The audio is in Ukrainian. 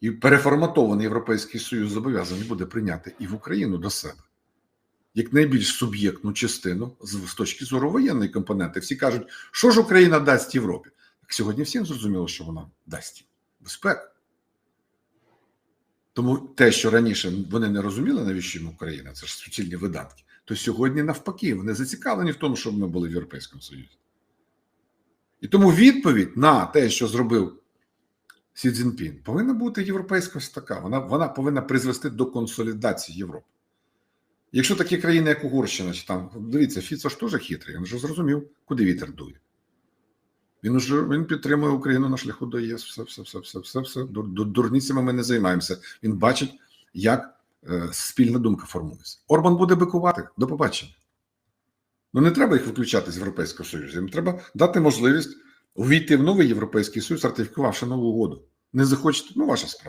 І переформатований Європейський Союз зобов'язаний буде прийняти і в Україну до себе як найбільш суб'єктну частину з, точки зору воєнної компоненти. Всі кажуть, що ж Україна дасть Європі. Так сьогодні всім зрозуміло, що вона дасть безпеку. Тому те, що раніше вони не розуміли, навіщо їм Україна, це ж суцільні видатки, то сьогодні навпаки, вони зацікавлені в тому, щоб ми були в Європейському Союзі. І тому відповідь на те, що зробив Сі Цзіньпін, повинна бути європейська ось така. Вона, вона повинна призвести до консолідації Європи. Якщо такі країни, як Угорщина, чи там, дивіться, Фіцо ж теж хитрий, він вже зрозумів, куди вітер дує. Він уже він підтримує Україну на шляху до ЄС. Все, все, все, все, все, все. Дур- дур- Дурницями ми не займаємося. Він бачить, як е, спільна думка формується. Орбан буде бикувати. До побачення. Ну не треба їх виключати з Європейського Союзу. Їм треба дати можливість увійти в новий Європейський Союз, ратифікувавши нову угоду. Не захочете, ну ваша справа.